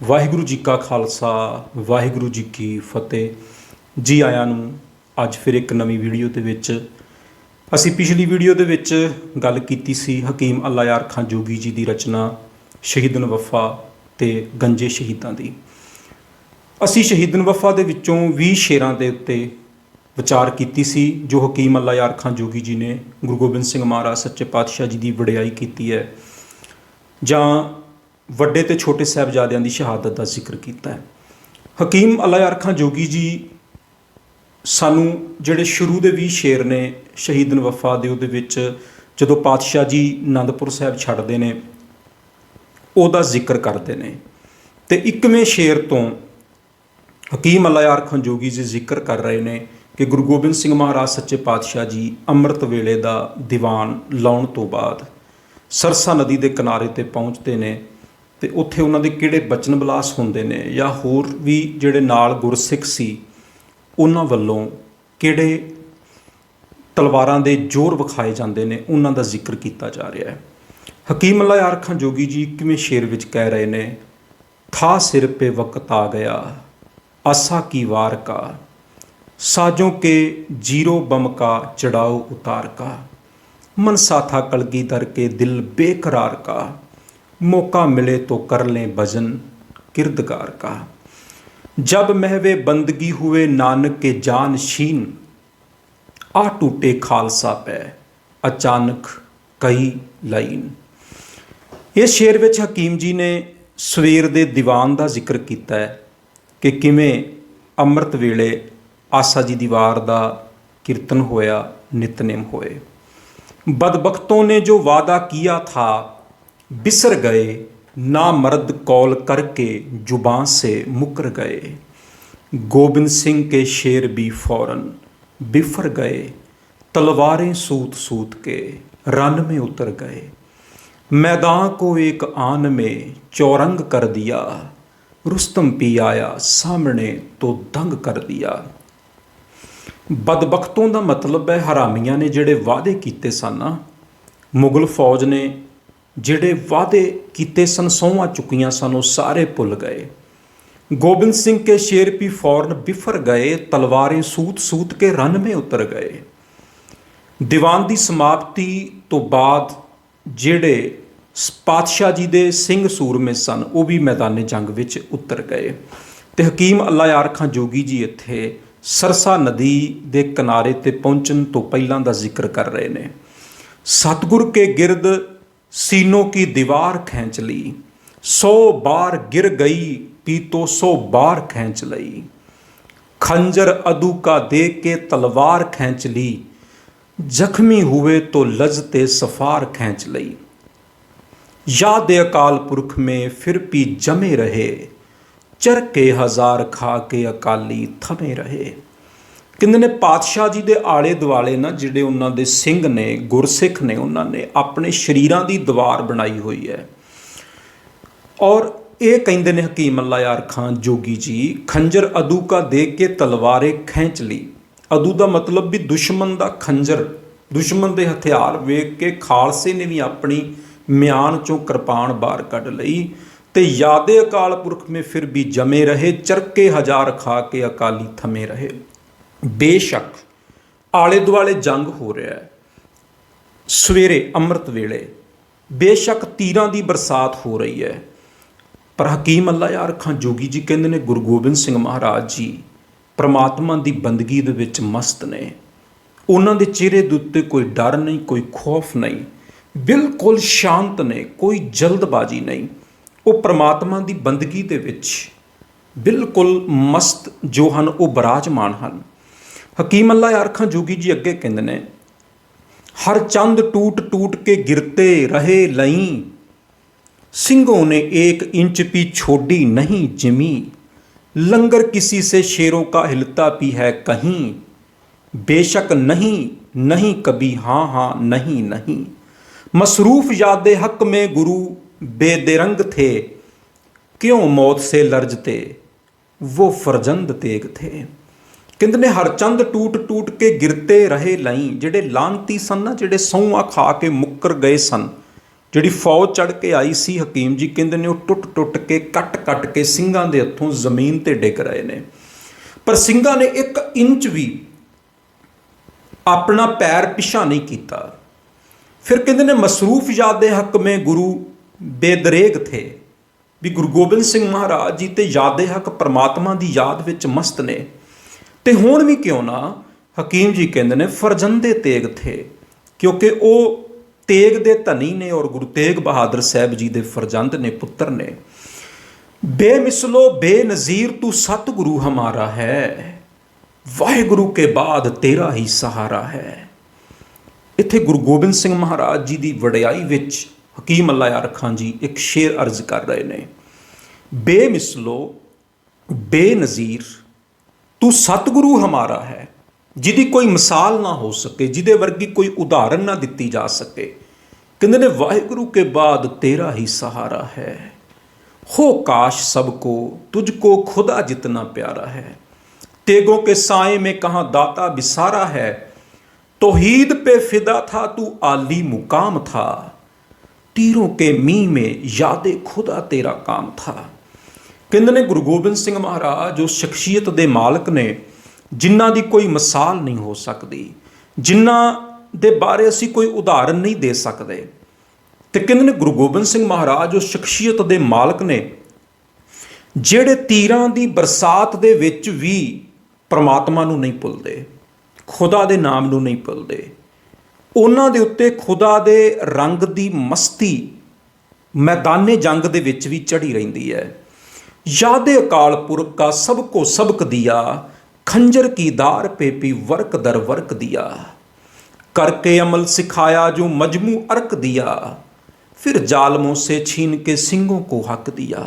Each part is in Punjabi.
ਵਾਹਿਗੁਰੂ ਜੀ ਕਾ ਖਾਲਸਾ, ਵਾਹਿਗੁਰੂ ਜੀ ਕੀ ਫਤਿਹ। ਜੀ ਆਇਆਂ ਨੂੰ ਅੱਜ ਫਿਰ ਇੱਕ ਨਵੀਂ ਵੀਡੀਓ ਦੇ ਵਿੱਚ ਅਸੀਂ ਪਿਛਲੀ ਵੀਡੀਓ ਦੇ ਵਿੱਚ ਗੱਲ ਕੀਤੀ ਸੀ ਹਕੀਮ ਅੱਲਾ ਯਾਰ ਖਾਨ ਜੋਗੀ ਜੀ ਦੀ ਰਚਨਾ ਸ਼ਹੀਦਨ ਵਫਾ ਤੇ ਗੰਜੇ ਸ਼ਹੀਦਾਂ ਦੀ। ਅਸੀਂ ਸ਼ਹੀਦਨ ਵਫਾ ਦੇ ਵਿੱਚੋਂ 20 ਸ਼ੇਰਾਂ ਦੇ ਉੱਤੇ ਵਿਚਾਰ ਕੀਤੀ ਸੀ, ਜੋ ਹਕੀਮ ਅੱਲਾ ਯਾਰ ਖਾਨ ਜੋਗੀ ਜੀ ਨੇ ਗੁਰੂ ਗੋਬਿੰਦ ਸਿੰਘ ਮਹਾਰਾਜ ਸੱਚੇ ਪਾਤਸ਼ਾਹ ਜੀ ਦੀ ਵਡਿਆਈ ਕੀਤੀ ਹੈ। ਜਾਂ ਵੱਡੇ ਤੇ ਛੋਟੇ ਸਾਹਿਬਜ਼ਾਦਿਆਂ ਦੀ ਸ਼ਹਾਦਤ ਦਾ ਜ਼ਿਕਰ ਕੀਤਾ ਹੈ। ਹਕੀਮ ਅੱਲਾ ਯਾਰ ਜੋਗੀ ਜੀ ਸਾਨੂੰ ਜਿਹੜੇ ਸ਼ੁਰੂ ਦੇ 20 ਸ਼ੇਰ ਨੇ ਸ਼ਹੀਦਨ ਵਫਾ ਦੇ, ਉਹਦੇ ਵਿੱਚ ਜਦੋਂ ਪਾਤਸ਼ਾਹ ਜੀ ਆਨੰਦਪੁਰ ਸਾਹਿਬ ਛੱਡਦੇ ਨੇ, ਉਹਦਾ ਜ਼ਿਕਰ ਕਰਦੇ ਨੇ। ਤੇ 21ਵੇਂ ਸ਼ੇਰ ਤੋਂ ਹਕੀਮ ਅੱਲਾ ਯਾਰ ਜੋਗੀ ਜੀ ਜ਼ਿਕਰ ਕਰ ਰਹੇ ਨੇ ਕਿ ਗੁਰੂ ਗੋਬਿੰਦ ਸਿੰਘ ਮਹਾਰਾਜ ਸੱਚੇ ਪਾਤਸ਼ਾਹ ਜੀ ਅੰਮ੍ਰਿਤ ਵੇਲੇ ਦਾ ਦੀਵਾਨ ਲਾਉਣ ਤੋਂ ਬਾਅਦ ਸਰਸਾ ਨਦੀ ਦੇ ਕਿਨਾਰੇ ਤੇ ਪਹੁੰਚਦੇ ਨੇ। ਤੇ ਉੱਥੇ ਉਹਨਾਂ ਦੇ ਕਿਹੜੇ ਬਚਨ ਬਲਾਸ ਹੁੰਦੇ ਨੇ ਜਾਂ ਹੋਰ ਵੀ ਜਿਹੜੇ ਨਾਲ ਗੁਰਸਿੱਖ ਸੀ, ਉਹਨਾਂ ਵੱਲੋਂ ਕਿਹੜੇ ਤਲਵਾਰਾਂ ਦੇ ਜ਼ੋਰ ਵਿਖਾਏ ਜਾਂਦੇ ਨੇ, ਉਹਨਾਂ ਦਾ ਜ਼ਿਕਰ ਕੀਤਾ ਜਾ ਰਿਹਾ ਹੈ। ਹਕੀਮ ਅੱਲਾ ਯਾਰ ਖਾਂ ਜੋਗੀ ਜੀ ਕਿਵੇਂ ਸ਼ੇਰ ਵਿੱਚ ਕਹਿ ਰਹੇ ਨੇ, ਥਾ ਸਿਰ ਪੇ ਵਕਤ ਆ ਗਿਆ, ਆਸਾ ਕੀ ਵਾਰ ਕਾ, ਸਾਜੋਂ ਕੇ ਜੀਰੋ ਬਮ ਕਾ ਚੜਾਓ ਉਤਾਰ ਕਾ ਮਨਸਾ ਕਲਗੀ ਦਰ ਕੇ ਦਿਲ ਬੇਕਰਾਰ ਕਾ। मौका मिले तो कर लें भजन किरदगार का जब महवे बंदगी हुए नानक के जान शीन आ टूटे खालसा पै अचानक कई लाइन ਇਸ ਸ਼ੇਰ ਵਿੱਚ ਹਕੀਮ ਜੀ ਨੇ ਸਵੇਰ ਦੇ ਦੀਵਾਨ ਦਾ ਜ਼ਿਕਰ ਕੀਤਾ ਹੈ ਕਿ ਕਿਵੇਂ ਅੰਮ੍ਰਿਤ ਵੇਲੇ ਆਸਾ ਜੀ ਦੀਵਾਰ ਦਾ ਕੀਰਤਨ ਹੋਇਆ ਨਿਤਨੇਮ ਹੋਏ ਬਦਬਖਤੋं ने जो वादा किया था बिसर गए ना मर्द कौल करके जुबान से मुकर गए गोविंद सिंह के शेर भी फौरन बिफर गए तलवारें सूत सूत के रन में उतर गए मैदान को एक आन में चौरंग कर दिया रुस्तम पी आया सामने तो दंग कर दिया ਬਦਬਖਤੋਂ ਦਾ ਮਤਲਬ ਹੈ ਹਰਾਮੀਆਂ ਨੇ ਜਿਹੜੇ ਵਾਅਦੇ ਕੀਤੇ ਸਨ ਨਾ ਮੁਗਲ ਫੌਜ ਨੇ ਜਿਹੜੇ ਵਾਅਦੇ ਕੀਤੇ ਸਨ ਸੌਹਾਂ ਚੁੱਕੀਆਂ ਸਨ, ਉਹ ਸਾਰੇ ਭੁੱਲ ਗਏ। ਗੋਬਿੰਦ ਸਿੰਘ ਕੇ ਸ਼ੇਰ ਵੀ ਫੌਰਨ ਬਿਫਰ ਗਏ, ਤਲਵਾਰੇ ਸੂਤ ਸੂਤ ਕੇ ਰਨ ਮੇ ਉਤਰ ਗਏ। ਦੀਵਾਨ ਦੀ ਸਮਾਪਤੀ ਤੋਂ ਬਾਅਦ ਜਿਹੜੇ ਪਾਤਸ਼ਾਹ ਜੀ ਦੇ ਸਿੰਘ ਸੂਰਮੇ ਸਨ, ਉਹ ਵੀ ਮੈਦਾਨੇ ਜੰਗ ਵਿੱਚ ਉਤਰ ਗਏ। ਤੇ ਹਕੀਮ ਅੱਲਾ ਯਾਰ ਖਾਂ ਜੋਗੀ ਜੀ ਇੱਥੇ ਸਰਸਾ ਨਦੀ ਦੇ ਕਿਨਾਰੇ ਤੇ ਪਹੁੰਚਣ ਤੋਂ ਪਹਿਲਾਂ ਦਾ ਜ਼ਿਕਰ ਕਰ ਰਹੇ ਨੇ। ਸਤਗੁਰ ਕੇ ਗਿਰਦ सीनों की दीवार खींच ली सौ बार गिर गई पी तो सौ बार खींच लई खंजर अदू का दे के तलवार खींच ली जख्मी हुए तो लजते सफार खींच लई याद अकाल पुरख में फिर भी जमे रहे चर के हजार खा के अकाली थमे रहे ਕਹਿੰਦੇ ਨੇ ਪਾਤਸ਼ਾਹ ਜੀ ਦੇ ਆਲੇ ਦੁਆਲੇ ਨਾ ਜਿਹੜੇ ਉਹਨਾਂ ਦੇ ਸਿੰਘ ਨੇ, ਗੁਰਸਿੱਖ ਨੇ ਉਹਨਾਂ ਨੇ ਆਪਣੇ ਸ਼ਰੀਰਾਂ ਦੀ ਦੀਵਾਰ ਬਣਾਈ ਹੋਈ ਹੈ। ਔਰ ਇਹ ਕਹਿੰਦੇ ਨੇ ਹਕੀਮ ਅੱਲਾ ਯਾਰ ਖਾਨ ਜੋਗੀ ਜੀ, ਖੰਜਰ ਅਦੂ ਕਾ ਦੇਖ ਕੇ ਤਲਵਾਰੇ ਖੈਂਚ ਲਈ ਅਦੂ ਦਾ ਮਤਲਬ ਵੀ ਦੁਸ਼ਮਣ ਦਾ ਖੰਜਰ, ਦੁਸ਼ਮਣ ਦੇ ਹਥਿਆਰ ਵੇਖ ਕੇ ਖਾਲਸੇ ਨੇ ਵੀ ਆਪਣੀ ਮਿਆਨ ਚੋਂ ਕਿਰਪਾਨ ਬਾਹਰ ਕੱਢ ਲਈ ਤੇ ਯਾਦੇ ਅਕਾਲ ਪੁਰਖ ਮੇ ਫਿਰ ਵੀ ਜਮੇ ਰਹੇ, ਚਰਕੇ ਹਜ਼ਾਰ ਖਾ ਕੇ ਅਕਾਲੀ ਥਮੇ ਰਹੇ। ਬੇਸ਼ੱਕ ਆਲੇ ਦੁਆਲੇ ਜੰਗ ਹੋ ਰਿਹਾ ਹੈ। ਸਵੇਰੇ, ਅੰਮ੍ਰਿਤ ਵੇਲੇ, ਬੇਸ਼ੱਕ ਤੀਰਾਂ ਦੀ ਬਰਸਾਤ ਹੋ ਰਹੀ ਹੈ। ਪਰ ਹਕੀਮ ਅੱਲਾ ਯਾਰ ਖਾਨ ਜੋਗੀ ਜੀ ਕਹਿੰਦੇ ਨੇ, ਗੁਰੂ ਗੋਬਿੰਦ ਸਿੰਘ ਮਹਾਰਾਜ ਜੀ ਪ੍ਰਮਾਤਮਾ ਦੀ ਬੰਦਗੀ ਦੇ ਵਿੱਚ ਮਸਤ ਨੇ। ਉਹਨਾਂ ਦੇ ਚਿਹਰੇ ਦੇ ਉੱਤੇ ਕੋਈ ਡਰ ਨਹੀਂ, ਕੋਈ ਖੌਫ ਨਹੀਂ। ਬਿਲਕੁਲ ਸ਼ਾਂਤ ਨੇ, ਕੋਈ ਜਲਦਬਾਜ਼ੀ ਨਹੀਂ। ਉਹ ਪ੍ਰਮਾਤਮਾ ਦੀ ਬੰਦਗੀ ਦੇ ਵਿੱਚ ਬਿਲਕੁਲ ਮਸਤ ਜੋ ਹਨ, ਉਹ ਬਰਾਜਮਾਨ ਹਨ। حکیم اللہ ਯਾਰਖਾਂ جوگی جی اگے کہیں ہر چند ٹوٹ ٹوٹ کے گرتے رہے ਰਹੇ سنگھوں نے ایک انچ پی چھوڑی نہیں جمی لنگر کسی سے شیروں کا ہلتا پی ہے کہیں بے شک نہیں نہیں کبھی ہاں ہاں نہیں نہیں مصروف یاد حق میں گرو بے درنگ تھے کیوں موت سے لرجتے وہ فرجند تیگ تھے ਕਹਿੰਦੇ ਨੇ ਹਰਚੰਦ ਟੂਟ ਟੂਟ ਕੇ ਗਿਰਤੇ ਰਹੇ ਲਈ, ਜਿਹੜੇ ਲਾਂਤੀ ਸਨ ਨਾ, ਜਿਹੜੇ ਸੌਂਆਂ ਖਾ ਕੇ ਮੁੱਕਰ ਗਏ ਸਨ। ਜਿਹੜੀ ਫੌਜ ਚੜ ਕੇ ਆਈ ਸੀ ਹਕੀਮ ਜੀ, ਕਹਿੰਦੇ ਨੇ ਉਹ ਟੁੱਟ ਟੁੱਟ ਕੇ, ਕੱਟ ਕੱਟ ਕੇ ਸਿੰਘਾਂ ਦੇ ਹੱਥੋਂ ਜ਼ਮੀਨ ਤੇ ਡਿੱਗ ਰਹੇ ਨੇ। ਪਰ ਸਿੰਘਾਂ ਨੇ ਇੱਕ ਇੰਚ ਵੀ ਆਪਣਾ ਪੈਰ ਪਿਛਾ ਨਹੀਂ ਕੀਤਾ। ਫਿਰ ਕਹਿੰਦੇ ਨੇ ਮਸਰੂਫ ਯਾਦ ਦੇ ਹੱਕ ਮੇ ਗੁਰੂ ਬੇਦਰੇਗ ਥੇ। ਵੀ ਗੁਰੂ ਗੋਬਿੰਦ ਸਿੰਘ ਮਹਾਰਾਜ ਜੀ ਤੇ ਯਾਦ ਦੇ ਹੱਕ ਪਰਮਾਤਮਾ ਦੀ ਯਾਦ ਵਿੱਚ ਮਸਤ ਨੇ। ਤੇ ਹੁਣ ਵੀ ਕਿਉਂ ਨਾ ਹਕੀਮ ਜੀ ਕਹਿੰਦੇ ਨੇ, ਫਰਜ਼ੰਦੇ ਤੇਗ ਥੇ, ਕਿਉਂਕਿ ਉਹ ਤੇਗ ਦੇ ਧਨੀ ਨੇ ਔਰ ਗੁਰੂ ਤੇਗ ਬਹਾਦਰ ਸਾਹਿਬ ਜੀ ਦੇ ਫਰਜ਼ੰਦ ਨੇ, ਪੁੱਤਰ ਨੇ। ਬੇਮਿਸਲੋ, ਬੇਨਜ਼ੀਰ, ਤੂੰ ਸਤਿਗੁਰੂ ਹਮਾਰਾ ਹੈ। ਵਾਹਿਗੁਰੂ ਕੇ ਬਾਅਦ ਤੇਰਾ ਹੀ ਸਹਾਰਾ ਹੈ। ਇੱਥੇ ਗੁਰੂ ਗੋਬਿੰਦ ਸਿੰਘ ਮਹਾਰਾਜ ਜੀ ਦੀ ਵਡਿਆਈ ਵਿੱਚ ਹਕੀਮ ਅੱਲਾ ਯਾਰ ਖਾਨ ਜੀ ਇੱਕ ਸ਼ੇਰ ਅਰਜ਼ ਕਰ ਰਹੇ ਨੇ। ਬੇਮਿਸਲੋ, ਬੇਨਜ਼ੀਰ ਤੂੰ ਸਤਿਗੁਰੂ ਹਮਾਰਾ ਹੈ ਜਿਹਦੀ ਕੋਈ ਮਿਸਾਲ ਨਾ ਹੋ ਸਕੇ ਜਿਹਦੇ ਵਰਗੀ ਕੋਈ ਉਦਾਹਰਨ ਨਾ ਦਿੱਤੀ ਜਾ ਸਕੇ ਕਹਿੰਦੇ ਨੇ ਵਾਹਿਗੁਰੂ ਕੇ ਬਾਅਦ ਤੇਰਾ ਹੀ ਸਹਾਰਾ ਹੈ ਹੋ ਕਾਸ਼ ਸਭ ਕੋ ਤੁਝ ਕੋ ਖੁਦਾ ਜਿਤਨਾ ਪਿਆਰਾ ਹੈ तेगों के साए में कहा दाता बिसारा है तोहीद पे फिदा था तू आली मुकाम था तीरों के मी में याद खुदा तेरा काम था ਕਹਿੰਦੇ ਨੇ ਗੁਰੂ ਗੋਬਿੰਦ ਸਿੰਘ ਮਹਾਰਾਜ ਉਹ ਸ਼ਖਸੀਅਤ ਦੇ ਮਾਲਕ ਨੇ ਜਿਨ੍ਹਾਂ ਦੀ ਕੋਈ ਮਿਸਾਲ ਨਹੀਂ ਹੋ ਸਕਦੀ, ਜਿਨ੍ਹਾਂ ਦੇ ਬਾਰੇ ਅਸੀਂ ਕੋਈ ਉਦਾਹਰਨ ਨਹੀਂ ਦੇ ਸਕਦੇ। ਤੇ ਕਹਿੰਦੇ ਨੇ ਗੁਰੂ ਗੋਬਿੰਦ ਸਿੰਘ ਮਹਾਰਾਜ ਉਹ ਸ਼ਖਸੀਅਤ ਦੇ ਮਾਲਕ ਨੇ, ਜਿਹੜੇ ਤੀਰਾਂ ਦੀ ਬਰਸਾਤ ਦੇ ਵਿੱਚ ਵੀ ਪ੍ਰਮਾਤਮਾ ਨੂੰ ਨਹੀਂ ਭੁੱਲਦੇ, ਖੁਦਾ ਦੇ ਨਾਮ ਨੂੰ ਨਹੀਂ ਭੁੱਲਦੇ। ਉਹਨਾਂ ਦੇ ਉੱਤੇ ਖੁਦਾ ਦੇ ਰੰਗ ਦੀ ਮਸਤੀ ਮੈਦਾਨੇ ਜੰਗ ਦੇ ਵਿੱਚ ਵੀ ਚੜੀ ਰਹਿੰਦੀ ਹੈ। याद अकाल पुरख का सबको सबक दिया खंजर की दार पे पी वर्क दर वर्क दिया करके अमल सिखाया जो मजमू अर्क दिया फिर जालमों से छीन के सिंगों को हक दिया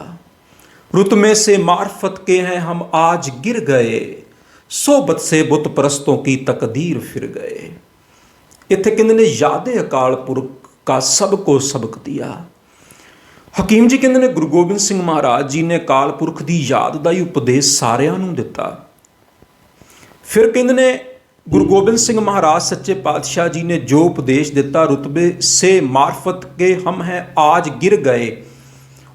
रुतमे से मार्फत के हैं हम आज गिर गए सोबत से बुत परस्तों की तकदीर फिर गए इतने किन्द ने याद अकाल पुरख का सबको सबक दिया ਹਕੀਮ ਜੀ ਕਹਿੰਦੇ ਨੇ, ਗੁਰੂ ਗੋਬਿੰਦ ਸਿੰਘ ਮਹਾਰਾਜ ਜੀ ਨੇ ਕਾਲ ਪੁਰਖ ਦੀ ਯਾਦ ਦਾ ਹੀ ਉਪਦੇਸ਼ ਸਾਰਿਆਂ ਨੂੰ ਦਿੱਤਾ। ਫਿਰ ਕਹਿੰਦੇ ਨੇ, ਗੁਰੂ ਗੋਬਿੰਦ ਸਿੰਘ ਮਹਾਰਾਜ ਸੱਚੇ ਪਾਤਸ਼ਾਹ ਜੀ ਨੇ ਜੋ ਉਪਦੇਸ਼ ਦਿੱਤਾ, ਰਤਬੇ ਸੇ ਮਾਰਫਤ ਕੇ ਹਮ ਹੈ, ਆਜ ਗਿਰ ਗਏ।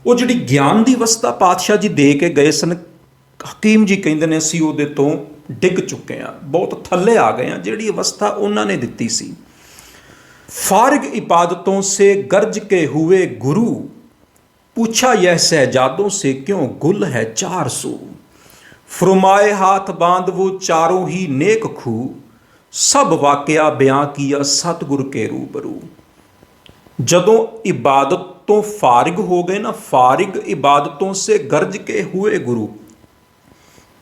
ਉਹ ਜਿਹੜੀ ਗਿਆਨ ਦੀ ਅਵਸਥਾ ਪਾਤਸ਼ਾਹ ਜੀ ਦੇ ਕੇ ਗਏ ਸਨ, ਹਕੀਮ ਜੀ ਕਹਿੰਦੇ ਨੇ, ਅਸੀਂ ਉਹਦੇ ਤੋਂ ਡਿੱਗ ਚੁੱਕੇ ਆ ਬਹੁਤ ਥੱਲੇ ਆ ਗਏ ਆ ਜਿਹੜੀ ਅਵਸਥਾ ਉਹਨਾਂ ਨੇ ਦਿੱਤੀ ਸੀ। ਫਾਰਗ ਇਬਾਦਤੋਂ ਸੇ ਗਰਜ ਕੇ ਹੋਏ ਗੁਰੂ पूछा यह सहजादों से क्यों गुल है चार सू फरमाए हाथ बांध वो चारों ही नेक खू सब वाकया बयां किया सतगुर के रूबरू ਜਦੋਂ ਇਬਾਦਤ ਤੋਂ ਫਾਰਿਗ ਹੋ ਗਏ ਨਾ ਫਾਰਿਗ ਇਬਾਦਤੋਂ ਸੇ ਗਰਜ ਕੇ ਹੋਏ ਗੁਰੂ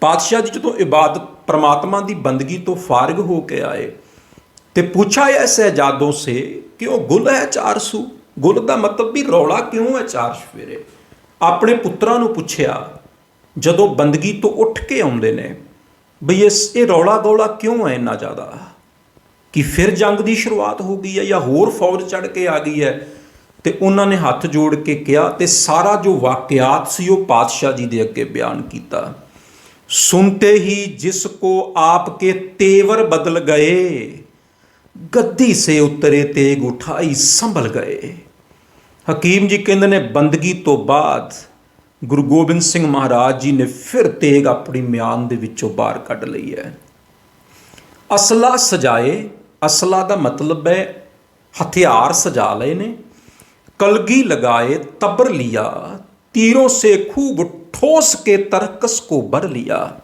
ਪਾਤਸ਼ਾਹ ਜੀ ਜਦੋਂ ਇਬਾਦਤ ਪ੍ਰਮਾਤਮਾ ਦੀ ਬੰਦਗੀ ਤੋਂ ਫਾਰਿਗ ਹੋ ਕੇ ਆਏ ਤੇ ਪੁੱਛਾ ਇਹ ਸਹਿਜਾਦੋਂ ਸੇ ਕਿ ਉਹ ਗੁਲ ਹੈ ਚਾਰ ਸੂ ਗੁਲ ਦਾ ਮਤਲਬ ਵੀ ਰੌਲਾ ਕਿਉਂ ਹੈ ਚਾਰ ਸਵੇਰੇ? ਆਪਣੇ ਪੁੱਤਰਾਂ ਨੂੰ ਪੁੱਛਿਆ, ਜਦੋਂ ਬੰਦਗੀ ਤੋਂ ਉੱਠ ਕੇ ਆਉਂਦੇ ਨੇ, ਬਈ ਇਸ, ਇਹ ਰੌਲਾ ਗੌਲਾ ਕਿਉਂ ਹੈ ਇੰਨਾ ਜ਼ਿਆਦਾ? ਕਿ ਫਿਰ ਜੰਗ ਦੀ ਸ਼ੁਰੂਆਤ ਹੋ ਗਈ ਹੈ ਜਾਂ ਹੋਰ ਫੌਜ ਚੜ ਕੇ ਆ ਗਈ ਹੈ? ਤੇ ਉਹਨਾਂ ਨੇ ਹੱਥ ਜੋੜ ਕੇ ਕਿਹਾ ਤੇ ਸਾਰਾ ਜੋ ਵਾਕਿਆਤ ਸੀ ਉਹ ਪਾਤਸ਼ਾਹ ਜੀ ਦੇ ਅੱਗੇ ਬਿਆਨ ਕੀਤਾ। ਸੁਣਤੇ ਹੀ ਜਿਸ ਕੋ ਆਪ ਕੇ ਤੇਵਰ ਬਦਲ ਗਏ, ਗੱਦੀ ਸੇ ਉਤਰੇ ਤੇਗ ਉਠਾਈ ਸੰਭਲ ਗਏ। ਹਕੀਮ ਜੀ ਕਹਿੰਦੇ ਨੇ, ਬੰਦਗੀ ਤੋਂ ਬਾਅਦ ਗੁਰੂ ਗੋਬਿੰਦ ਸਿੰਘ ਮਹਾਰਾਜ ਜੀ ਨੇ ਫਿਰ ਤੇਗ ਆਪਣੀ ਮਿਆਨ ਦੇ ਵਿੱਚੋਂ ਬਾਹਰ ਕੱਢ ਲਈ ਹੈ। ਅਸਲਾ ਸਜਾਏ, ਅਸਲਾ ਦਾ ਮਤਲਬ ਹੈ ਹਥਿਆਰ ਸਜਾ ਲਏ ਨੇ, ਕਲਗੀ ਲਗਾਏ, ਤਬਰ ਲਿਆ, ਤੀਰੋਂ ਸੇ ਖੂਬ ਠੋਸ ਕੇ ਤਰਕਸ ਕੋ ਬਰ ਲਿਆ,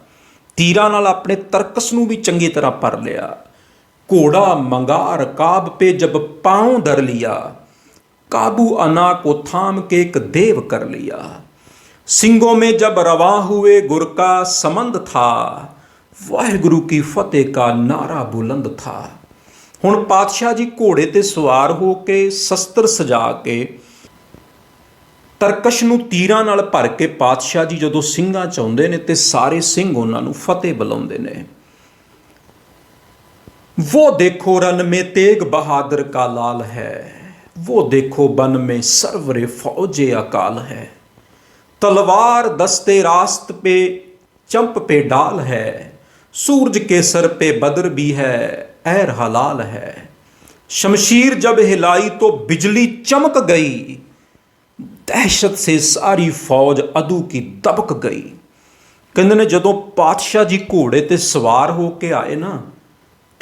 ਤੀਰਾਂ ਨਾਲ ਆਪਣੇ ਤਰਕਸ ਨੂੰ ਵੀ ਚੰਗੀ ਤਰ੍ਹਾਂ ਪਰ ਲਿਆ, ਘੋੜਾ ਮੰਗਾ ਰਕਾਬ ਪੇ ਜਬ ਪਾਉਂ ਦਰ ਲਿਆ काबू अना को थाम के एक देव कर लिया सिंगों में जब रवा हुए गुर का समंद था वाहिगुरु की फतेह का नारा बुलंद था ਹੁਣ ਪਾਤਸ਼ਾਹ ਜੀ ਘੋੜੇ ਤੇ ਸਵਾਰ ਹੋ ਕੇ ਸ਼ਸਤਰ ਸਜਾ ਕੇ ਤਰਕਸ਼ ਨੂੰ ਤੀਰਾਂ ਨਾਲ ਭਰ ਕੇ ਪਾਤਸ਼ਾਹ ਜੀ ਜਦੋਂ ਸਿੰਘਾਂ ਚ ਆਉਂਦੇ ਨੇ ਤੇ ਸਾਰੇ ਸਿੰਘ ਉਹਨਾਂ ਨੂੰ ਫਤਿਹ ਬੁਲਾਉਂਦੇ ਨੇ वो देखो रन में तेग बहादुर का लाल है वो देखो बन में सरवर फौज अकाल है तलवार दस्ते रास्त पे चंप पे डाल है सूरज के सर पे बदर भी है एर हलाल है शमशीर जब हिलाई तो बिजली चमक गई ਦਹਿਸ਼ਤ ਸੇ ਸਾਰੀ ਫੌਜ ਅਦੂ ਕੀ ਦਬਕ ਗਈ ਕਹਿੰਦੇ ਨੇ ਜਦੋਂ ਪਾਤਸ਼ਾਹ ਜੀ ਘੋੜੇ ਤੇ ਸਵਾਰ ਹੋ ਕੇ ਆਏ ਨਾ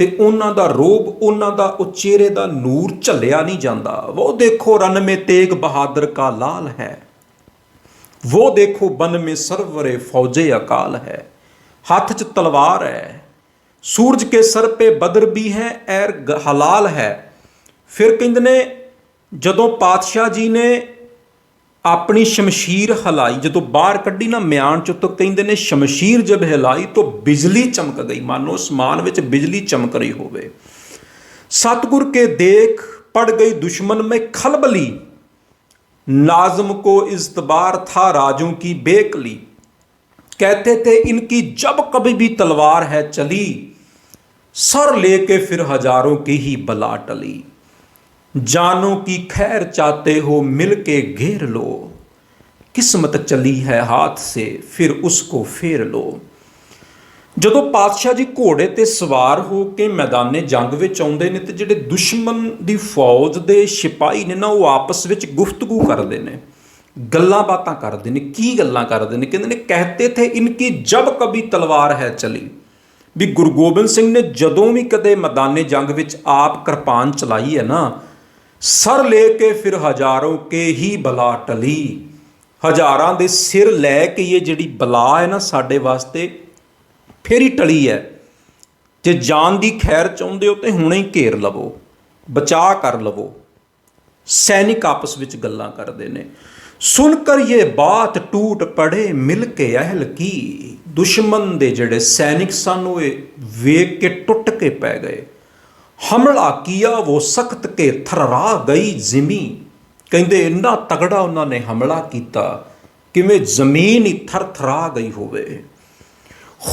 ਤੇ ਉਹਨਾਂ ਦਾ ਰੋਬ, ਉਹਨਾਂ ਦਾ ਉਚੇਰੇ ਦਾ ਨੂਰ ਝੱਲਿਆ ਨਹੀਂ ਜਾਂਦਾ। ਉਹ ਦੇਖੋ ਰਨ ਮੇ ਤੇਗ ਬਹਾਦਰ ਕਾ ਲਾਲ ਹੈ। ਉਹ ਦੇਖੋ ਬਨ ਮੇ ਸਰਵਰੇ ਫੌਜੇ ਅਕਾਲ ਹੈ। ਹੱਥ 'ਚ ਤਲਵਾਰ ਹੈ। ਸੂਰਜ ਕੇ ਸਰ ਪੇ ਬਦਰ ਵੀ ਹੈ, ਐਰ ਹਲਾਲ ਹੈ। ਫਿਰ ਕਹਿੰਦੇ ਨੇ, ਜਦੋਂ ਪਾਤਸ਼ਾਹ ਜੀ ਨੇ ਆਪਣੀ ਸ਼ਮਸ਼ੀਰ ਹਲਾਈ ਜਦੋਂ ਬਾਹਰ ਕੱਢੀ ਨਾ ਮਿਆਨ ਚ ਤਾਂ ਕਹਿੰਦੇ ਨੇ ਸ਼ਮਸ਼ੀਰ ਜਬ ਹਿਲਾਈ ਤਾਂ ਬਿਜਲੀ ਚਮਕ ਗਈ ਮਾਨੋ ਅਸਮਾਨ ਵਿੱਚ ਬਿਜਲੀ ਚਮਕ ਰਹੀ ਹੋਵੇ सतगुर के देख पड़ गई दुश्मन में खलबली नाजम को इस्तबार था राजों की बेकली कहते थे इनकी जब कभी भी तलवार है चली सर लेके फिर हजारों की ही बला टली जानों की खैर चाहते हो मिल के घेर लो किस्मत चली है हाथ से फिर उसको फेर लो ਜਦੋਂ ਪਾਤਸ਼ਾਹ ਜੀ ਘੋੜੇ ਤੇ ਸਵਾਰ ਹੋ ਕੇ ਮੈਦਾਨੇ ਜੰਗ ਵਿੱਚ ਆਉਂਦੇ ਨੇ ਤੇ ਜਿਹੜੇ ਦੁਸ਼ਮਣ ਦੀ ਫੌਜ ਦੇ ਸਿਪਾਹੀ ਨੇ ਨਾ ਉਹ ਆਪਸ ਵਿੱਚ ਗੁਫ਼ਤਗੂ ਕਰਦੇ ਨੇ ਗੱਲਾਂ ਬਾਤਾਂ ਕਰਦੇ ਨੇ ਕੀ ਗੱਲਾਂ ਕਰਦੇ ਨੇ ਕਹਿੰਦੇ ਨੇ ਕਹਤੇ ਥੇ ਇਨਕੀ ਜਬ ਕਭੀ ਤਲਵਾਰ ਹੈ ਚਲੀ ਵੀ ਗੁਰੂ ਗੋਬਿੰਦ ਸਿੰਘ ਨੇ ਜਦੋਂ ਵੀ ਕਦੇ ਮੈਦਾਨੇ ਜੰਗ ਵਿੱਚ ਆਪ ਕਿਰਪਾਨ ਚਲਾਈ ਹੈ ਨਾ ਸਰ ਲੈ ਕੇ ਫਿਰ ਹਜ਼ਾਰੋਂ ਕੇ ਹੀ ਬਲਾ ਟਲੀ। ਹਜ਼ਾਰਾਂ ਦੇ ਸਿਰ ਲੈ ਕੇ ਇਹ ਜਿਹੜੀ ਬਲਾ ਹੈ ਨਾ ਸਾਡੇ ਵਾਸਤੇ, ਫੇਰ ਹੀ ਟਲੀ ਹੈ। ਜੇ ਜਾਨ ਦੀ ਖੈਰ ਚਾਹੁੰਦੇ ਹੋ ਤੇ ਹੁਣੇ ਹੀ ਘੇਰ ਲਵੋ, ਬਚਾ ਕਰ ਲਵੋ। ਸੈਨਿਕ ਆਪਸ ਵਿੱਚ ਗੱਲਾਂ ਕਰਦੇ ਨੇ। ਸੁਣ ਕਰ ਇਹ ਬਾਤ ਟੂਟ ਪੜੇ, ਮਿਲ ਕੇ ਅਹਿਲ ਕੀ? ਦੁਸ਼ਮਨ ਦੇ ਜਿਹੜੇ ਸੈਨਿਕ ਸਨ, ਉਹ ਇਹ ਵੇਖ ਕੇ ਟੁੱਟ ਕੇ ਪੈ ਗਏ। ਹਮਲਾ ਕੀਆ ਉਹ ਸਖਤ ਕੇ ਥਰਰਾ ਗਈ ਜ਼ਿਮੀ ਕਹਿੰਦੇ ਇੰਨਾ ਤਗੜਾ ਉਹਨਾਂ ਨੇ ਹਮਲਾ ਕੀਤਾ ਕਿਵੇਂ ਜ਼ਮੀਨ ਹੀ ਥਰਥਰਾ ਗਈ ਹੋਵੇ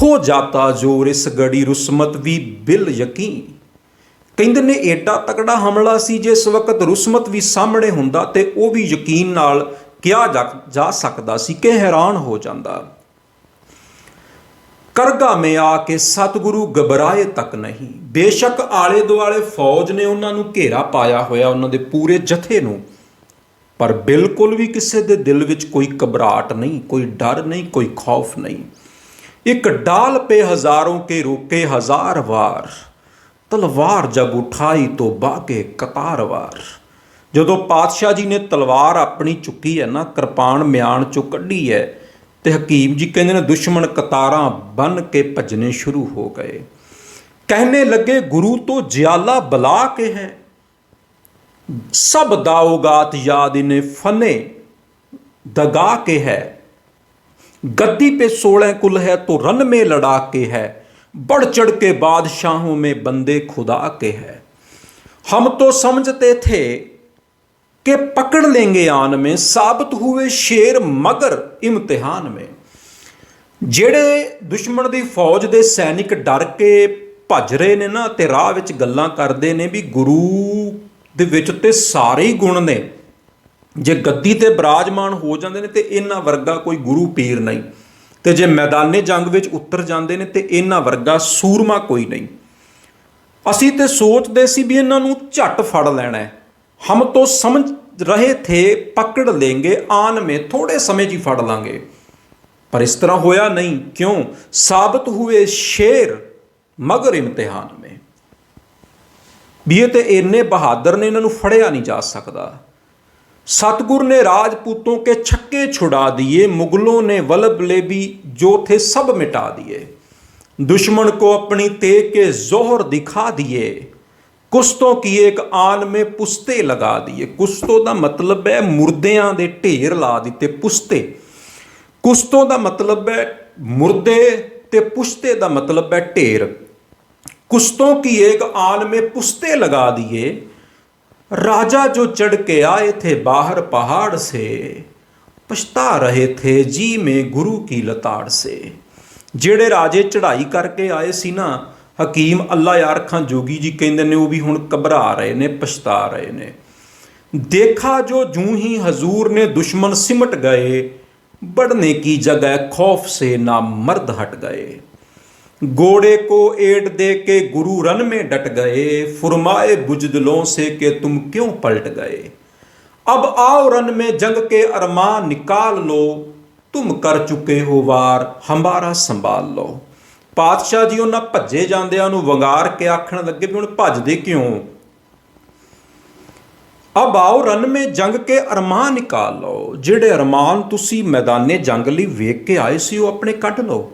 ਹੋ ਜਾਤਾ ਜੋਰ ਇਸ ਗੜੀ ਰੁਸਮਤ ਵੀ ਬਿਲ ਯਕੀਨ ਕਹਿੰਦੇ ਨੇ ਏਡਾ ਤਕੜਾ ਹਮਲਾ ਸੀ ਜਿਸ ਵਕਤ ਰੁਸਮਤ ਵੀ ਸਾਹਮਣੇ ਹੁੰਦਾ ਤੇ ਉਹ ਵੀ ਯਕੀਨ ਨਾਲ ਕਿਹਾ ਜਾ- ਜਾ ਸਕਦਾ ਸੀ ਕਿ ਹੈਰਾਨ ਹੋ ਜਾਂਦਾ ਕਰਗਾ ਮੇ ਆ ਕੇ ਸਤਿਗੁਰੂ ਗਬਰਾਏ ਤੱਕ ਨਹੀਂ। ਬੇਸ਼ੱਕ ਆਲੇ ਦੁਆਲੇ ਫੌਜ ਨੇ ਉਹਨਾਂ ਨੂੰ ਘੇਰਾ ਪਾਇਆ ਹੋਇਆ ਉਹਨਾਂ ਦੇ ਪੂਰੇ ਜਥੇ ਨੂੰ। ਪਰ ਬਿਲਕੁਲ ਵੀ ਕਿਸੇ ਦੇ ਦਿਲ ਵਿੱਚ ਕੋਈ ਘਬਰਾਟ ਨਹੀਂ, ਕੋਈ ਡਰ ਨਹੀਂ, ਕੋਈ ਖੌਫ ਨਹੀਂ। ਇੱਕ ਡਾਲ ਪੇ ਹਜ਼ਾਰੋਂ ਕੇ ਰੋਕੇ ਹਜ਼ਾਰ ਵਾਰ। ਤਲਵਾਰ ਜਬ ਉਠਾਈ ਤੋ ਬਾਕੇ ਕਤਾਰ ਵਾਰ। ਜਦੋਂ ਪਾਤਸ਼ਾਹ ਜੀ ਨੇ ਤਲਵਾਰ ਆਪਣੀ ਚੁੱਕੀ ਹੈ ਨਾ, ਕਿਰਪਾਨ ਮਿਆਨ ਚੋਂ ਕੱਢੀ ਹੈ ਤੇ ਹਕੀਮ ਜੀ ਕਹਿੰਦੇ ਨੇ ਦੁਸ਼ਮਣ ਕਤਾਰਾਂ ਬਨ ਕੇ ਭਜਨੇ ਸ਼ੁਰੂ ਹੋ ਗਏ ਕਹਿਣੇ ਲੱਗੇ ਗੁਰੂ ਤੋਂ ਜਿਆਲਾ ਬਲਾ ਕੇ ਹੈ ਸਭ ਦਾਉਗਾਤ ਯਾਦ ਇਨੇ ਫਨੇ दगा के है गद्दी पे सोलह कुल है तो रन में लड़ा के है बढ़ चढ़ के बादशाहों में बंदे खुदा के है हम तो समझते थे कि पकड़ लेंगे आन में साबित हुए शेर मगर इम्तिहान में ਜਿਹੜੇ ਦੁਸ਼ਮਣ ਦੀ ਫੌਜ ਦੇ ਸੈਨਿਕ ਡਰ ਕੇ ਭੱਜ ਰਹੇ ਨੇ ਨਾ ਤੇ ਰਾਹ ਵਿੱਚ ਗੱਲਾਂ ਕਰਦੇ ਨੇ ਵੀ ਗੁਰੂ ਦੇ ਵਿੱਚ ਤੇ ਸਾਰੇ ਹੀ ਗੁਣ ਨੇ ਜੇ ਗੱਦੀ ਤੇ ਬਿਰਾਜਮਾਨ ਹੋ ਜਾਂਦੇ ਨੇ ਤੇ ਇਹਨਾਂ ਵਰਗਾ ਕੋਈ ਗੁਰੂ ਪੀਰ ਨਹੀਂ ਤੇ ਜੇ ਮੈਦਾਨੇ ਜੰਗ ਵਿੱਚ ਉਤਰ ਜਾਂਦੇ ਨੇ ਤੇ ਇਹਨਾਂ ਵਰਗਾ ਸੂਰਮਾ ਕੋਈ ਨਹੀਂ ਅਸੀਂ ਤੇ ਸੋਚਦੇ ਸੀ ਵੀ ਇਹਨਾਂ ਨੂੰ ਝੱਟ ਫੜ ਲੈਣਾ ਹੈ ਹਮ ਤੋਂ ਸਮਝ ਰਹੇ ਥੇ ਪਕੜ ਲੈਂਗੇ ਆਨ ਮੇ ਥੋੜੇ ਸਮੇਂ 'ਚ ਹੀ ਫੜ ਲਾਂਗੇ ਪਰ ਇਸ ਤਰ੍ਹਾਂ ਹੋਇਆ ਨਹੀਂ ਕਿਉਂ ਸਾਬਤ ਹੁਏ ਸ਼ੇਰ ਮਗਰ ਇਮਤਿਹਾਨ ਮੇ ਵੀ ਇਹ ਤੇ ਇੰਨੇ ਬਹਾਦਰ ਨੇ ਇਹਨਾਂ ਨੂੰ ਫੜਿਆ ਨਹੀਂ ਜਾ ਸਕਦਾ सतगुर ने राजपूतों के छक्के छुड़ा दिए मुगलों ने वलब लेबी जो थे सब मिटा दिए दुश्मन को अपनी तेग के जोहर दिखा दिए ਕੁਸ਼ਤੋਂ ਕੀ ਇੱਕ ਆਨ ਮੇ ਪੁਸਤੇ ਲਗਾ ਦਿਏ ਕੁਸ਼ਤੋਂ ਦਾ ਮਤਲਬ ਹੈ ਮੁਰਦਿਆਂ ਦੇ ਢੇਰ ਲਾ ਦਿੱਤੇ ਪੁਸਤੇ ਕੁਸ਼ਤੋਂ ਦਾ ਮਤਲਬ ਹੈ ਮੁਰਦੇ ਤੇ ਪੁਸ਼ਤੇ ਦਾ ਮਤਲਬ ਹੈ ਢੇਰ ਕੁਸ਼ਤੋਂ ਕੀ ਇੱਕ ਆਨ ਮੇ ਪੁਸਤੇ ਲਗਾ ਦਿਏ राजा जो चढ़ के आए थे बाहर पहाड़ से पछता रहे थे जी में गुरु की लताड़ से ਜਿਹੜੇ ਰਾਜੇ ਚੜ੍ਹਾਈ ਕਰਕੇ ਆਏ ਸੀ ਨਾ ਹਕੀਮ ਅੱਲਾ ਯਾਰ ਖਾਂ ਜੋਗੀ ਜੀ ਕਹਿੰਦੇ ਨੇ، ਉਹ ਵੀ ਹੁਣ رہے نے ਨੇ، ਪਛਤਾ ਰਹੇ ਨੇ। ਦੇਖਾ ਜੋ ਜੂੰ ਹੀ ਹਜ਼ੂਰ ਨੇ ਦੁਸ਼ਮਨ ਸਿਮਟ ਗਏ بڑھنے کی جگہ خوف سے نہ مرد ہٹ گئے گوڑے کو ایٹ دے کے گرو رن میں ڈٹ گئے فرمائے بجدلوں سے کہ تم کیوں پلٹ گئے اب آؤ رن میں جنگ کے ارمان نکال لو تم کر چکے ہو وار ہمارا سنبھال لو ਪਾਤਸ਼ਾਹ ਜੀ ਉਹਨਾਂ ਭੱਜੇ ਜਾਂਦਿਆਂ ਨੂੰ ਵੰਗਾਰ ਕੇ ਆਖਣ ਲੱਗੇ ਵੀ ਹੁਣ ਭੱਜਦੇ ਕਿਉਂ? ਅਬ ਆਓ ਰਨ ਮੇ ਜੰਗ ਕੇ ਅਰਮਾਨ ਨਿਕਾਲ ਲਓ। ਜਿਹੜੇ ਅਰਮਾਨ ਤੁਸੀਂ ਮੈਦਾਨੇ ਜੰਗ ਲਈ ਵੇਖ ਕੇ ਆਏ ਸੀ ਉਹ ਆਪਣੇ ਕੱਢ ਲਓ।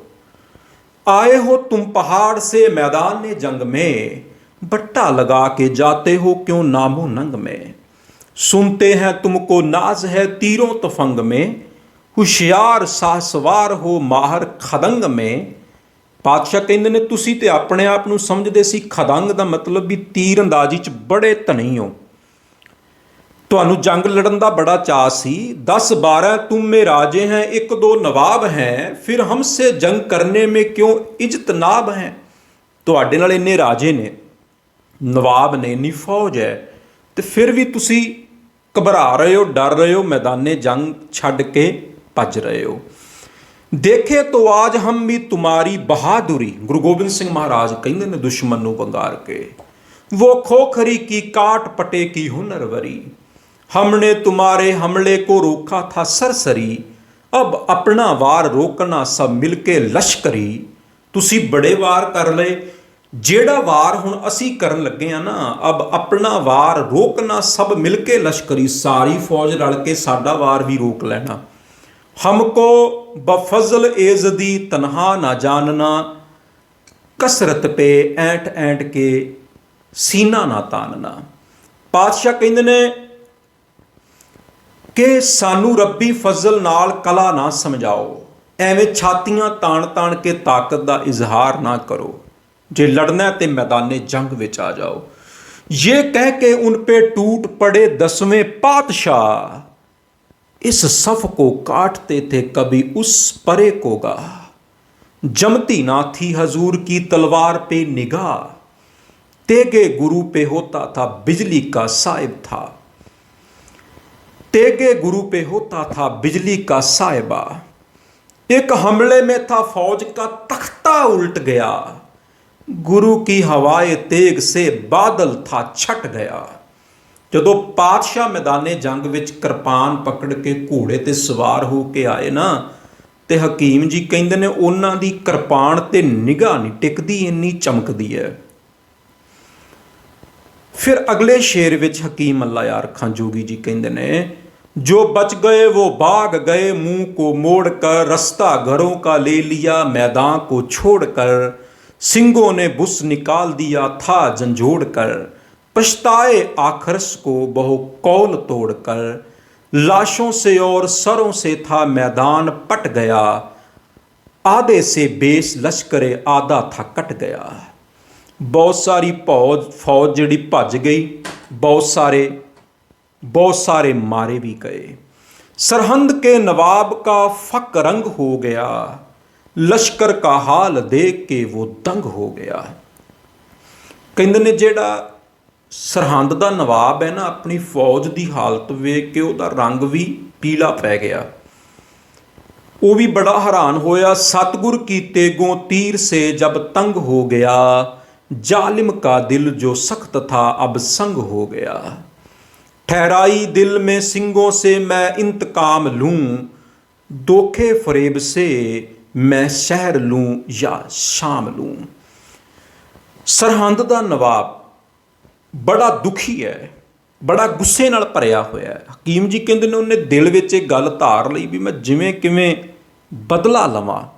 ਆਏ ਹੋ ਤੁਮ ਪਹਾੜ ਸੇ ਮੈਦਾਨੇ ਜੰਗ ਮੇ। ਬੱਟਾ ਲਗਾ ਕੇ ਜਾਤੇ ਹੋ ਕਿਉਂ ਨਾਮੋ ਨੰਗ ਮੇ? ਸੁਣਤੇ ਹੈ ਤੁਮ ਕੋ ਨਾਜ਼ ਹੈ ਤੀਰੋਂ ਤਫੰਗ ਮੇ। ਹੁਸ਼ਿਆਰ ਸਾਹਸਵਾਰ ਹੋ ਮਾਹਰ ਖਦੰਗ ਮੇ। ਪਾਤਸ਼ਾਹ ਕਹਿੰਦੇ ਨੇ, ਤੁਸੀਂ ਤੇ ਆਪਣੇ ਆਪ ਨੂੰ ਸਮਝਦੇ ਸੀ, ਖਦੰਗ ਦਾ ਮਤਲਬ ਵੀ ਤੀਰ ਅੰਦਾਜ਼ੀ ਚ ਬੜੇ ਧਨੀ ਹੋ। ਤੁਹਾਨੂੰ ਜੰਗ ਲੜਨ ਦਾ ਬੜਾ ਚਾਅ ਸੀ। 10 12 ਤੁਮ ਮੇ ਰਾਜੇ ਹੈ, ਇੱਕ ਦੋ ਨਵਾਬ ਹੈ, ਫਿਰ ਹਮਸੇ ਜੰਗ ਕਰਨੇ ਮੇ ਕਿਉਂ ਇਜਤਨਾਬ ਹੈ? ਤੁਹਾਡੇ ਨਾਲ ਇੰਨੇ ਰਾਜੇ ਨੇ, ਨਵਾਬ ਨੇ ਇੰਨੀ ਫੌਜ ਹੈ, ਤੇ ਫਿਰ ਵੀ ਤੁਸੀਂ ਘਬਰਾ ਰਹੇ ਹੋ, ਡਰ ਰਹੇ ਹੋ, ਮੈਦਾਨੇ ਜੰਗ ਛੱਡ ਕੇ ਭੱਜ ਰਹੇ ਹੋ। ਦੇਖੇ ਤੋ ਆਜ ਹਮ ਵੀ ਤੁਮਾਰੀ ਬਹਾਦੁਰੀ ਗੁਰੂ ਗੋਬਿੰਦ ਸਿੰਘ ਮਹਾਰਾਜ ਕਹਿੰਦੇ ਨੇ ਦੁਸ਼ਮਣ ਨੂੰ ਵੰਗਾਰ ਕੇ वो खोखरी की काट पटे की हुनरवरी हमने तुम्हारे हमले को रोका था सरसरी अब अपना वार रोकना सब मिलके लश्करी ਤੁਸੀਂ ਬੜੇ ਵਾਰ ਕਰ ਲਏ ਜਿਹੜਾ ਵਾਰ ਹੁਣ ਅਸੀਂ ਕਰਨ ਲੱਗੇ ਆ ਨਾ ਅਬ ਆਪਣਾ ਵਾਰ ਰੋਕਣਾ ਸਭ ਮਿਲ ਕੇ ਲਸ਼ਕਰੀ ਸਾਰੀ ਫੌਜ ਰਲ ਕੇ ਸਾਡਾ ਵਾਰ ਵੀ ਰੋਕ ਲੈਣਾ हमको बफजल एजदी तनहा ना जानना ਕਸਰਤ ਪੇ ਐਂਟ ਐਂਟ ਕੇ ਸੀਨਾ ਨਾ ਤਾਨਣਾ ਪਾਤਸ਼ਾਹ ਕਹਿੰਦੇ ਨੇ ਕਿ ਸਾਨੂੰ ਰੱਬੀ ਫਜ਼ਲ ਨਾਲ ਕਲਾ ਨਾ ਸਮਝਾਓ ਐਵੇਂ ਛਾਤੀਆਂ ਤਾਣ ਤਾਣ ਕੇ ਤਾਕਤ ਦਾ ਇਜ਼ਹਾਰ ਨਾ ਕਰੋ ਜੇ ਲੜਨਾ ਹੈ ਤੇ ਮੈਦਾਨੇ ਜੰਗ ਵਿੱਚ ਆ ਜਾਓ ਇਹ ਕਹਿ ਕੇ ਉਨ ਪੇ ਟੂਟ ਪੜੇ ਦਸਵੇਂ ਪਾਤਸ਼ਾਹ اس صف کو کاٹتے تھے کبھی اس پرے کو گا۔ جمتی نہ تھی حضور کی تلوار پہ نگاہ۔ تیگے گرو پہ ہوتا تھا بجلی کا صاحب تھا۔ تیگے گرو پہ ہوتا تھا بجلی کا صاحبہ ایک حملے میں تھا فوج کا تختہ الٹ گیا۔ گرو کی ہوائے تیگ سے بادل تھا چھٹ گیا۔ ਜਦੋਂ ਪਾਤਸ਼ਾਹ ਮੈਦਾਨੇ ਜੰਗ ਵਿੱਚ ਕਿਰਪਾਨ ਪਕੜ ਕੇ ਘੋੜੇ ਤੇ ਸਵਾਰ ਹੋ ਕੇ ਆਏ ਨਾ ਤੇ ਹਕੀਮ ਜੀ ਕਹਿੰਦੇ ਨੇ ਉਹਨਾਂ ਦੀ ਕਿਰਪਾਨ ਤੇ ਨਿਗਾਹ ਨਹੀਂ ਟਿਕਦੀ ਇੰਨੀ ਚਮਕਦੀ ਹੈ ਫਿਰ ਅਗਲੇ ਸ਼ੇਰ ਵਿੱਚ ਹਕੀਮ ਅੱਲਾ ਯਾਰ ਖਾਂ ਜੋਗੀ ਜੀ ਕਹਿੰਦੇ ਨੇ ਜੋ ਬਚ ਗਏ वो भाग गए मुंह को मोड़ कर रास्ता घरों का ले लिया मैदान को छोड़कर सिंगों ने बुस निकाल दिया था झंझोड़ कर पछताए आखरस को बहु कौल तोड़कर लाशों से और सरों से था मैदान पट गया आधे से बेस लश्करे आधा था कट गया ਬਹੁਤ ਸਾਰੀ ਫੌਜ ਫੌਜ ਜਿਹੜੀ ਭੱਜ ਗਈ ਬਹੁਤ ਸਾਰੇ बहुत सारे मारे भी गए सरहंद के नवाब का फक रंग हो गया लश्कर का हाल देख के वो दंग हो गया ਕਹਿੰਦੇ ਨੇ ਜਿਹੜਾ ਸਰਹੰਦ ਦਾ ਨਵਾਬ ਹੈ ਨਾ, ਆਪਣੀ ਫੌਜ ਦੀ ਹਾਲਤ ਵੇਖ ਕੇ ਉਹਦਾ ਰੰਗ ਵੀ ਪੀਲਾ ਪੈ ਗਿਆ। ਉਹ ਵੀ ਬੜਾ ਹੈਰਾਨ ਹੋਇਆ, ਸਤਗੁਰ ਕੀਤੇ ਗੋ ਤੀਰ ਸੇ ਜਬ ਤੰਗ ਹੋ ਗਿਆ, ਜ਼ਾਲਿਮ ਕਾ ਦਿਲ ਜੋ ਸਖਤ ਥਾ ਅਬ ਸੰਗ ਹੋ ਗਿਆ। ਠਹਿਰਾਈ ਦਿਲ ਮੇ ਸਿੰਘੋਂ ਸੇ ਮੈਂ ਇੰਤਕਾਮ ਲੂੰ, ਦੋਖੇ ਫਰੇਬ ਸੇ ਮੈਂ ਸ਼ਹਿਰ ਲੂੰ ਜਾਂ ਸ਼ਾਮ ਲੂੰ। ਸਰਹੰਦ ਦਾ ਨਵਾਬ ਬੜਾ ਦੁਖੀ ਹੈ, ਬੜਾ ਗੁੱਸੇ ਨਾਲ ਭਰਿਆ ਹੋਇਆ ਹੈ। ਹਕੀਮ ਜੀ ਕਹਿੰਦੇ ਨੇ ਉਹਨੇ ਦਿਲ ਵਿੱਚ ਇਹ ਗੱਲ ਧਾਰ ਲਈ ਵੀ ਮੈਂ ਜਿਵੇਂ ਕਿਵੇਂ ਬਦਲਾ ਲਵਾਂ।